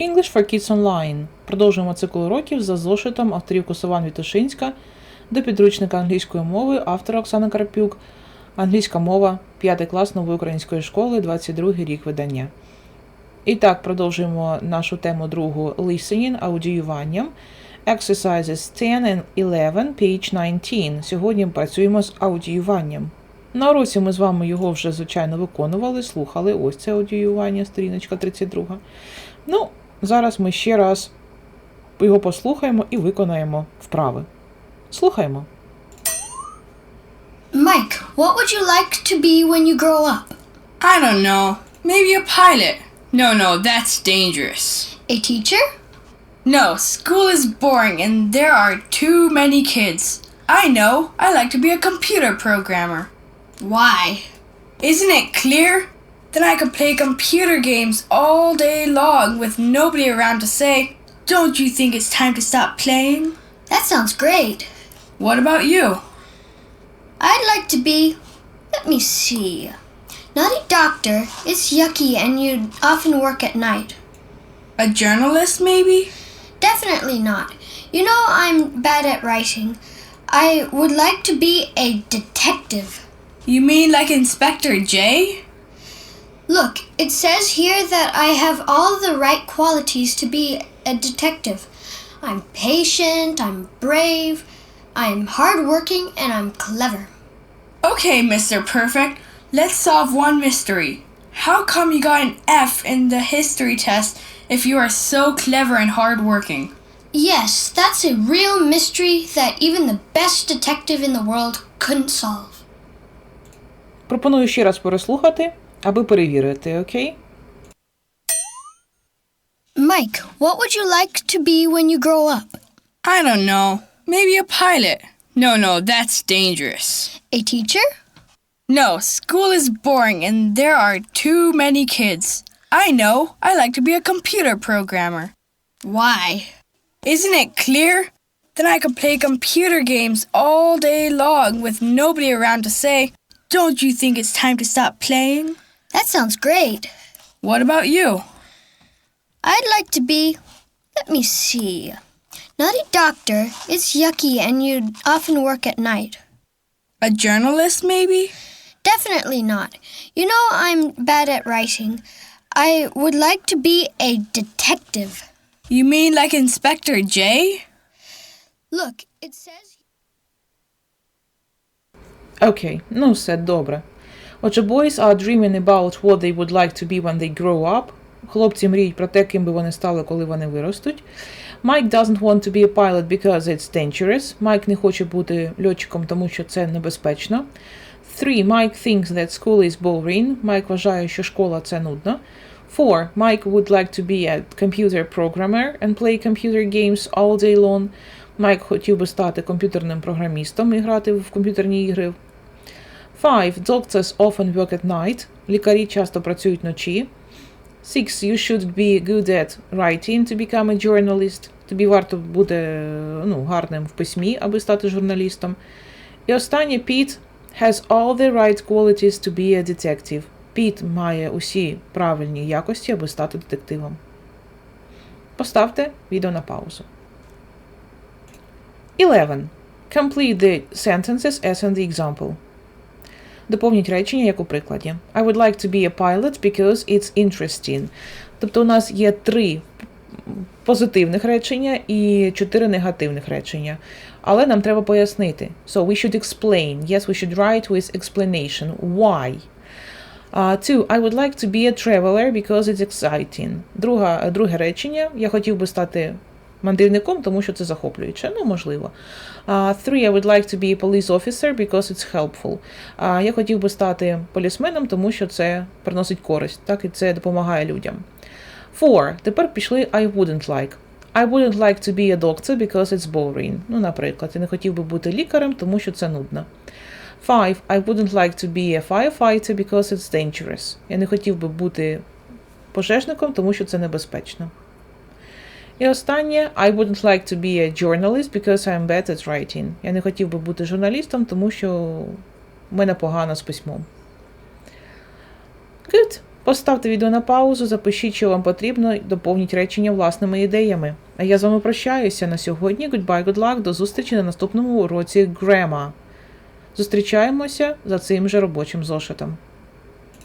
English for Kids Online. Продовжуємо цикл уроків за зошитом авторів Косован Вітушинська до підручника англійської мови автора Оксана Карпюк. Англійська мова, 5 клас нової української школи, 22 рік видання. І так, продовжуємо нашу тему другу listening, аудіюванням. Exercises 10 and 11, page 19. Сьогодні працюємо з аудіюванням. На уроці ми з вами його вже, звичайно, виконували, слухали. Ось це аудіювання, сторіночка 32. Ну, зараз ми ще раз його послухаємо і виконаємо вправи. Слухаємо. Mike, what would you like to be when you grow up? I don't know. Maybe a pilot. No, no, that's dangerous. A teacher? No, school is boring and there are too many kids. I know. I like to be a computer programmer. Why? Isn't it clear? Then I could play computer games all day long with nobody around to say, Don't you think it's time to stop playing? That sounds great. What about you? I'd like to be. Let me see. Not a doctor. It's yucky and you'd often work at night. A journalist, maybe? Definitely not. You know, I'm bad at writing. I would like to be a detective. You mean like Inspector J? Look, it says here that I have all the right qualities to be a detective. I'm patient, I'm brave, I'm hardworking, and I'm clever. Okay, Mr. Perfect, let's solve one mystery. How come you got an F in the history test if you are so clever and hardworking? Yes, that's a real mystery that even the best detective in the world couldn't solve. Пропоную ще раз переслухати, аби перевірити, окей? Mike, what would you like to be when you grow up? I don't know. Maybe a pilot. No, no, that's dangerous. A teacher? No, school is boring and there are too many kids. I know. I like to be a computer programmer. Why? Isn't it clear? Then I could play computer games all day long with nobody around to say, Don't you think it's time to stop playing? That sounds great. What about you? I'd like to be. Let me see. Not a doctor. It's yucky and you'd often work at night. A journalist, maybe? Definitely not. You know, I'm bad at writing. I would like to be a detective. You mean like Inspector J? Look, it says. Окей, ну все добре. Отже, boys are dreaming about what they would like to be when they grow up. Хлопці мріють про те, ким би вони стали, коли вони виростуть. Mike doesn't want to be a pilot because it's dangerous. Майк не хоче бути льотчиком, тому що це небезпечно. 3. Mike thinks that school is boring. Майк вважає, що школа це нудно. 4. Mike would like to be a computer programmer and play computer games all day long. Майк хотів би стати комп'ютерним програмістом і грати в комп'ютерні ігри. 5. Doctors often work at night. Лікарі часто працюють вночі. 6. You should be good at writing to become a journalist. Тобі варто бути ну, гарним в письмі, аби стати журналістом. І останнє Pete has all the right qualities to be a detective. Піт має усі правильні якості, аби стати детективом. Поставте відео на паузу. 11. Complete the sentences as in the example. Доповніть речення, як у прикладі. I would like to be a pilot because it's interesting. Тобто у нас є три позитивних речення і чотири негативних речення. Але нам треба пояснити. So we should explain. Yes, we should write with explanation. Why? Uh, two, I would like to be a traveler because it's exciting. Друга, друге речення. Я хотів би стати мандрівником, тому що це захоплююче. Ну, можливо. Uh, three, I would like to be a police officer because it's helpful. Uh, я хотів би стати полісменом, тому що це приносить користь, так, і це допомагає людям. Four. Тепер пішли I wouldn't like. I wouldn't like to be a doctor because it's boring. Ну, наприклад, я не хотів би бути лікарем, тому що це нудно. Five. I wouldn't like to be a firefighter because it's dangerous. Я не хотів би бути пожежником, тому що це небезпечно. І останнє I wouldn't like to be a journalist because I'm bad at writing. Я не хотів би бути журналістом, тому що в мене погано з письмом. Good. Поставте відео на паузу, запишіть, що вам потрібно, доповніть речення власними ідеями. А я з вами прощаюся на сьогодні. Goodbye, good luck, до зустрічі на наступному уроці Grammar. Зустрічаємося за цим же робочим зошитом.